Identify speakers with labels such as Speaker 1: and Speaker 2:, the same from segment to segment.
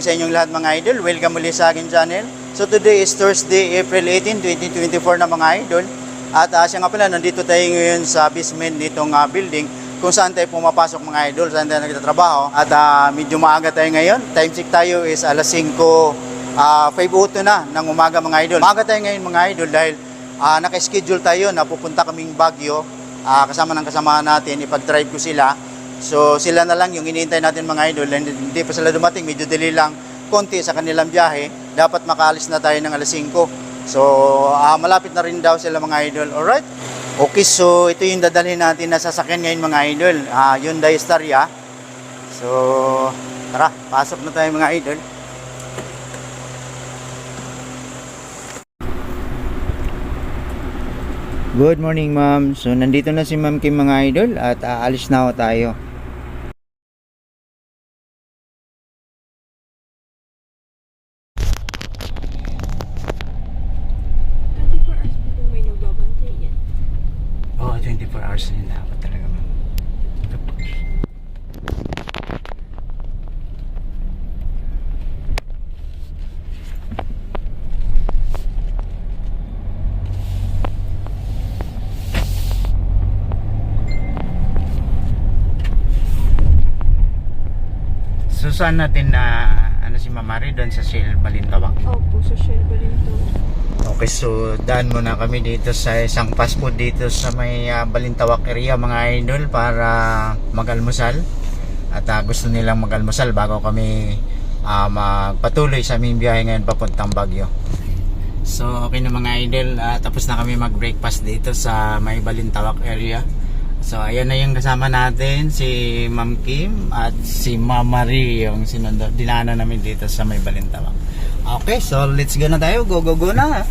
Speaker 1: morning sa inyong lahat mga idol. Welcome muli sa akin channel. So today is Thursday, April 18, 2024 na mga idol. At uh, siya nga pala, nandito tayo ngayon sa basement nitong ah, building kung saan tayo pumapasok mga idol, saan tayo nagtatrabaho. At ah, medyo maaga tayo ngayon. Time check tayo is alas 5, uh, 5.02 na ng umaga mga idol. Maaga tayo ngayon mga idol dahil ah, naka-schedule tayo na pupunta kaming Baguio. Ah, kasama ng kasama natin, ipag-drive ko sila. So sila na lang yung iniintay natin mga idol. Hindi, hindi pa sila dumating, medyo delay lang konti sa kanilang biyahe. Dapat makaalis na tayo ng alas 5. So ah, malapit na rin daw sila mga idol. Alright? Okay, so ito yung dadalhin natin na sasakyan ngayon mga idol. Ah, Hyundai Staria. So tara, pasok na tayo mga idol. Good morning ma'am. So nandito na si ma'am Kim mga idol at aalis na ako tayo.
Speaker 2: hours po kung may nagbabantay yan.
Speaker 1: Oo, oh, 24 hours din dapat talaga ma'am. So saan natin na ano si Mamari doon sa Shell Balintawak?
Speaker 2: Opo, sa Shell Balinto.
Speaker 1: Okay, so daan muna kami dito sa isang fast food dito sa may ah, Balintawak area mga idol para mag-almusal. At ah, gusto nilang mag-almusal bago kami ah, magpatuloy sa aming biyahe ngayon papuntang Baguio. So okay na mga idol, ah, tapos na kami mag-breakfast dito sa may Balintawak area. So ayan na yung kasama natin si Ma'am Kim at si Ma'am Marie yung sinundo, dinaanan namin dito sa may Balintawak. Okay, so let's go na tayo. Go, go, go na.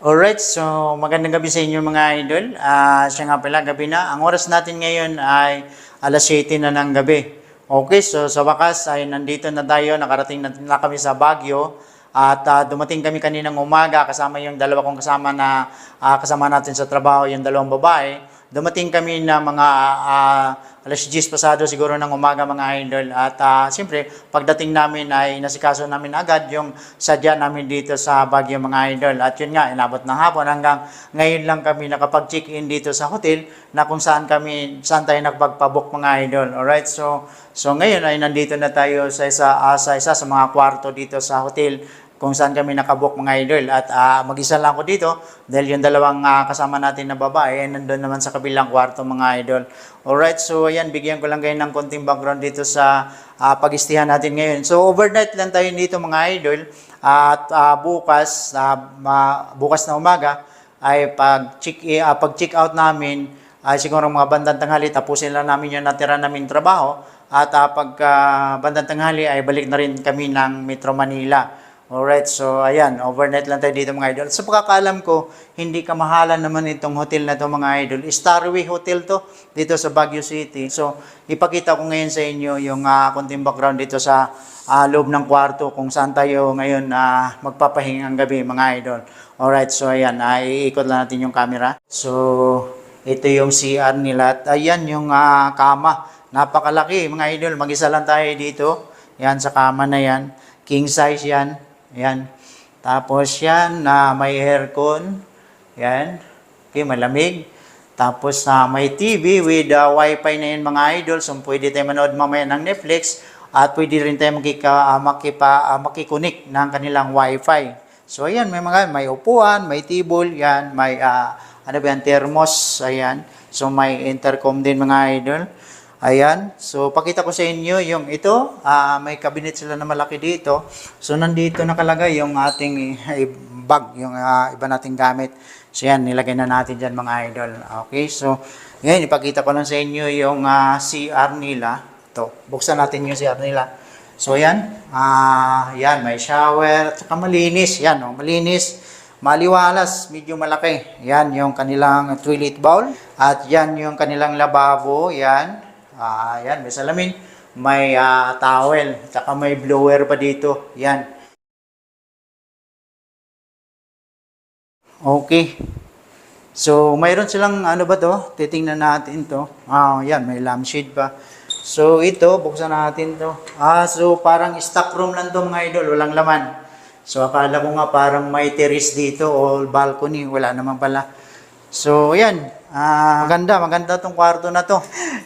Speaker 1: Alright, so magandang gabi sa inyo mga idol. Ah, siya nga pala, gabi na. Ang oras natin ngayon ay alas 7 na ng gabi. Okay, so sa wakas ay nandito na tayo, nakarating na, na kami sa Baguio. At ah, dumating kami kaninang umaga kasama yung dalawa kong kasama na ah, kasama natin sa trabaho, yung dalawang babae. Dumating kami na mga ah, alas 10 pasado siguro ng umaga mga idol. At ah, siyempre, pagdating namin ay nasikaso namin agad yung sadya namin dito sa Baguio mga idol. At yun nga, inabot ng hapon hanggang ngayon lang kami nakapag-check-in dito sa hotel na kung saan kami, saan tayo nakapagpabook mga idol. Alright, so so ngayon ay nandito na tayo sa isa, ah, sa isa sa mga kwarto dito sa hotel kung saan kami nakabook mga idol. At ah, mag-isa lang ako dito dahil yung dalawang ah, kasama natin na babae ay nandun naman sa kabilang kwarto mga idol. Alright, so ayan, bigyan ko lang kayo ng konting background dito sa ah, pag-istihan natin ngayon. So overnight lang tayo dito mga idol at ah, bukas, ma- bukas na umaga ay pag check ah, pag check out namin ay siguro mga bandang tanghali tapusin lang namin yung natira naming trabaho at ah, pagka bandang tanghali ay balik na rin kami ng Metro Manila. Alright, so ayan, overnight lang tayo dito mga idol. Sa pagkakalam ko, hindi kamahalan naman itong hotel na to mga idol. Starway Hotel to, dito sa Baguio City. So, ipakita ko ngayon sa inyo yung uh, konting background dito sa ah, loob ng kwarto kung saan tayo ngayon uh, magpapahingang gabi mga idol. Alright, so ayan, uh, iikot lang natin yung camera. So, ito yung CR nila. At ayan yung ah, kama. Napakalaki mga idol. Mag-isa lang tayo dito. Yan sa kama na yan. King size yan. Yan. Tapos yan na may aircon. Yan. Okay, malamig. Tapos na may TV with uh, wifi na yan mga idol. So pwede tayo manood mamaya ng Netflix. At pwede rin tayo makika, ah, makipa, uh, makikunik ng kanilang wifi. So ayan, may mga may upuan, may table, yan, may ah, ano ba yan, thermos, ayan. So may intercom din mga idol. Ayan. So, pakita ko sa inyo yung ito. ah, may cabinet sila na malaki dito. So, nandito nakalagay yung ating eh, bag, yung ah, iba nating gamit. So, yan, nilagay na natin dyan mga idol. Okay, so, ngayon, ipakita ko lang sa inyo yung ah, CR nila. Ito, buksan natin yung CR nila. So, yan. Ah, yan, may shower. At saka malinis. Yan, oh, malinis. Maliwalas, medyo malaki. Yan yung kanilang toilet bowl. At yan yung kanilang lababo. Yan. Ah, yan, may salamin, may ah, towel, tsaka may blower pa dito. Yan. Okay. So, mayroon silang ano ba to? Titingnan natin to. Ah, yan, may lampshade pa. So, ito, buksan natin to. Ah, so parang stock room lang to mga idol, walang laman. So, akala ko nga parang may terrace dito o balcony, wala naman pala. So, yan. Ah, maganda, maganda tong kwarto na to.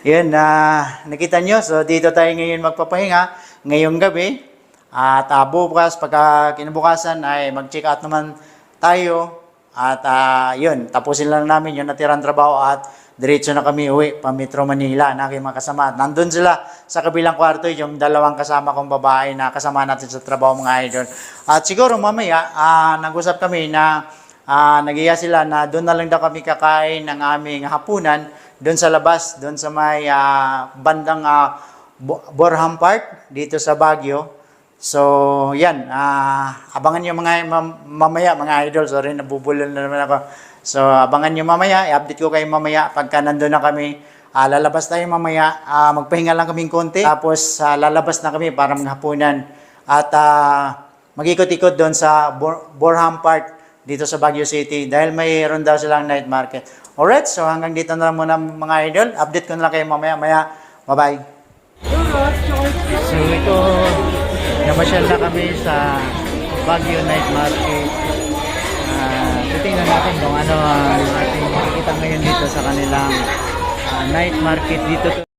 Speaker 1: yan, ah, nakita nyo. So, dito tayo ngayon magpapahinga ngayong gabi. At ah, bukas, pagka kinabukasan ay mag-check out naman tayo. At ah, yun, tapusin lang namin yung natirang trabaho at diretso na kami uwi pa Metro Manila na aking mga kasama. At nandun sila sa kabilang kwarto yung dalawang kasama kong babae na kasama natin sa trabaho mga idol. At siguro mamaya, ah, nag-usap kami na ah, nagiya sila na doon na lang daw kami kakain ng aming hapunan doon sa labas, doon sa may ah, bandang Bo- Borham Park dito sa Baguio. So, yan. ah, abangan nyo mga mam- mamaya, mga idol. Sorry, nabubulol na naman ako. So, abangan nyo mamaya. I-update ko kayo mamaya pagka nandun na kami. Ah, lalabas tayo mamaya. Ah, magpahinga lang kaming konti. Tapos, ah, lalabas na kami para maghapunan. At ah, mag-ikot-ikot doon sa Bor- Borham Park dito sa Baguio City dahil mayroon daw silang night market. Alright, so hanggang dito na lang muna mga idol. Update ko na lang kayo mamaya. Maya, bye-bye. So ito, namasyal na kami sa Baguio Night Market. Uh, titingnan natin kung ano ang ating makikita ngayon dito sa kanilang ah, night market dito.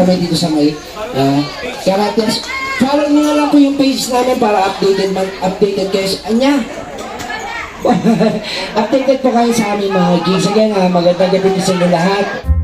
Speaker 3: Kami dito sa may uh, Karates. Follow nyo na lang po yung page namin para updated man, updated kayo sa anya. updated po kayo sa aming mga gigs. Again, uh, magandang gabi sa inyo lahat.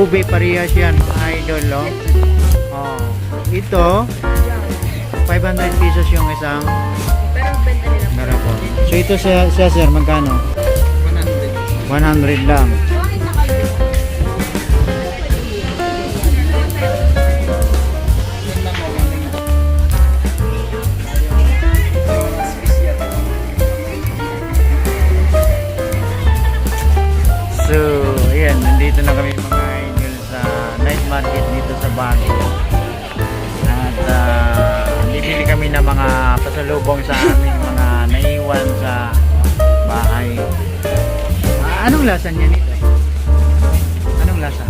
Speaker 1: Ube parehas yan, mga idol, no? Oh. Ito, 500 pesos yung isang
Speaker 2: Pero benta
Speaker 1: po. So, ito siya, siya sir, magkano? 100. 100 lang. Lasa niya nito? Anong lasa?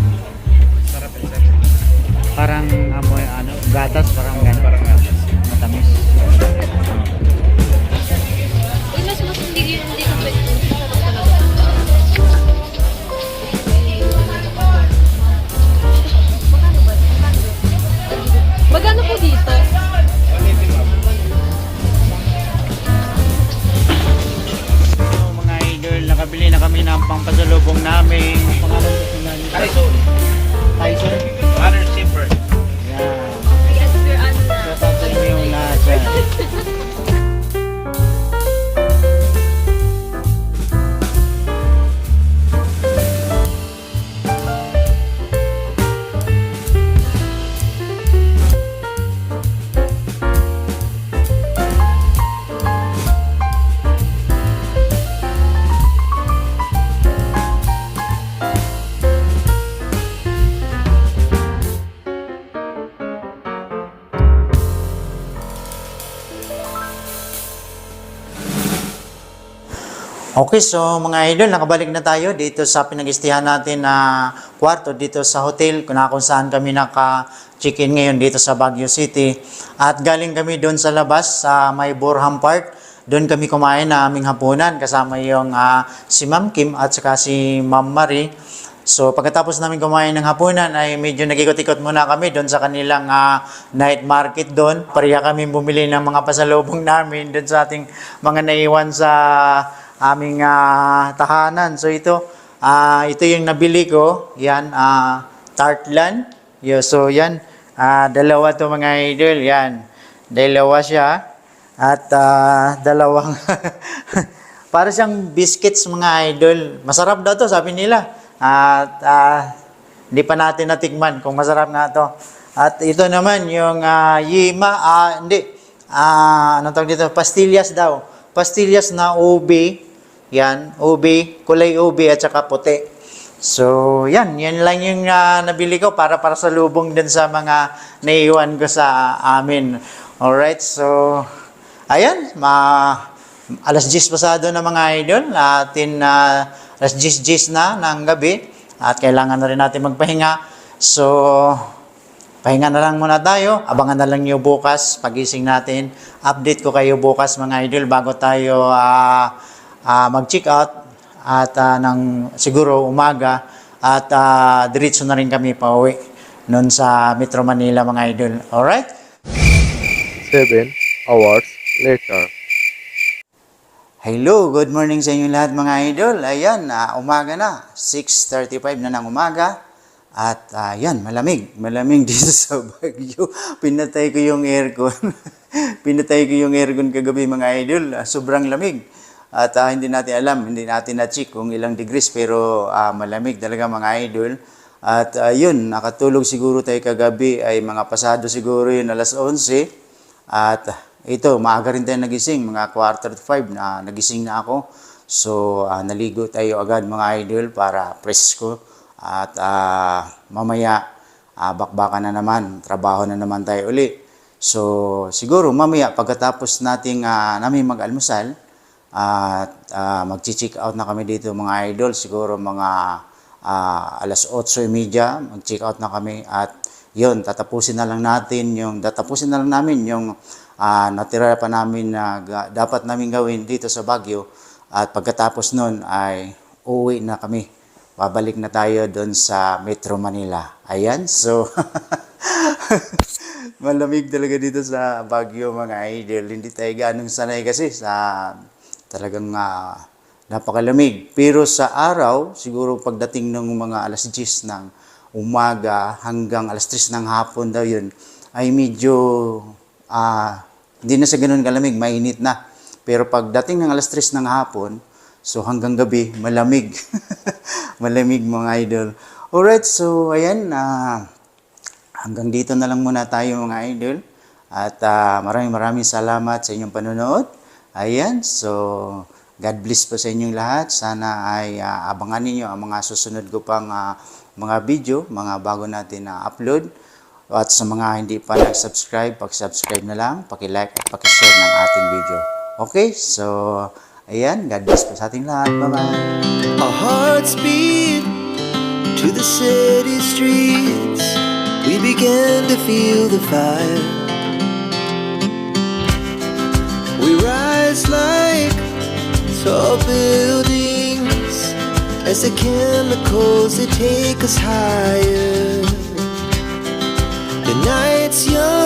Speaker 1: Parang amoy ano, gatas, parang gano'n. Parang Okay, so mga idol, nakabalik na tayo dito sa pinag-istihan natin na kwarto dito sa hotel kung kung saan kami naka-check-in ngayon dito sa Baguio City. At galing kami doon sa labas sa may Borham Park. Doon kami kumain na aming hapunan kasama yung ah, si Ma'am Kim at saka si Ma'am Marie. So pagkatapos namin kumain ng hapunan ay medyo nagikot-ikot muna kami doon sa kanilang ah, night market doon. Pareha kami bumili ng mga pasalubong namin doon sa ating mga naiwan sa aming ah, tahanan. So ito, ah, ito yung nabili ko. Yan, ah, Tartlan. Yo, so yan, ah, dalawa to mga idol. Yan, dalawa siya. At ah, dalawang, para siyang biscuits mga idol. Masarap daw to, sabi nila. At ah, hindi pa natin natikman kung masarap nga to. At ito naman yung ah, yima, ah, hindi, ah, anong tawag dito? Pastillas daw. Pastillas na ube. Yan, ube, kulay ube at saka puti. So, yan, yan lang yung ah, nabili ko para para sa lubong din sa mga naiwan ko sa amin. Alright, so, ayan, ma, alas 10 pasado na mga idol, atin na alas 10 na ng gabi at kailangan na rin natin magpahinga. So, Pahinga na lang muna tayo. Abangan na lang nyo bukas, pagising natin. Update ko kayo bukas mga idol bago tayo ah, ah, mag-check out at ah, ng siguro umaga at uh, diretso na rin kami pauwi noon sa Metro Manila mga idol. Alright?
Speaker 4: Seven hours later.
Speaker 1: Hello, good morning sa inyo lahat mga idol. Ayan, ah, umaga na. 6.35 na ng umaga. At ah, ayan, malamig. Malamig dito sa Baguio. Pinatay ko yung aircon. Pinatay ko yung aircon kagabi mga idol. Sobrang lamig. At ah, hindi natin alam, hindi natin na-check kung ilang degrees pero ah, malamig talaga mga idol. At ayun, nakatulog siguro tayo kagabi ay mga pasado siguro yun alas 11. At ito, maaga rin tayo nagising, mga quarter to five na nagising na ako. So, ah, naligo tayo agad mga idol para presko. At ah, mamaya, ah, bakbakan na naman, trabaho na naman tayo uli. So, siguro mamaya pagkatapos nating ah, namin mag-almusal, at ah, mag-check out na kami dito mga idol, siguro mga ah, alas 8.30, mag-check out na kami at yun, tatapusin na lang natin yung, tatapusin na lang namin yung ah, natira pa namin na dapat namin gawin dito sa Baguio at pagkatapos nun ay uuwi na kami. Babalik na tayo doon sa Metro Manila. Ayan, so malamig talaga dito sa Baguio mga idol. Hindi tayo ganong sanay kasi sa talagang ah, napakalamig. Pero sa araw, siguro pagdating ng mga alas 10 ng umaga hanggang alas 3 ng hapon daw yun, ay medyo ah, hindi na sa ganun kalamig, mainit na. Pero pagdating ng alas 3 ng hapon, so hanggang gabi, malamig. malamig mga idol. Alright, so ayan, ah, hanggang dito na lang muna tayo mga idol. At ah, maraming maraming salamat sa inyong panonood. Ayan, so God bless po sa inyong lahat. Sana ay ah, abangan ninyo ang mga susunod ko pang ah, mga video, mga bago natin na upload. At sa mga hindi pa nag-subscribe, pag-subscribe na lang, paki-like at paki-share ng ating video. Okay, so ayan, God bless po sa ating lahat. Bye-bye!
Speaker 5: Our hearts beat to the city streets. We began to feel the fire. It's like tall buildings as the chemicals they take us higher. The night's young.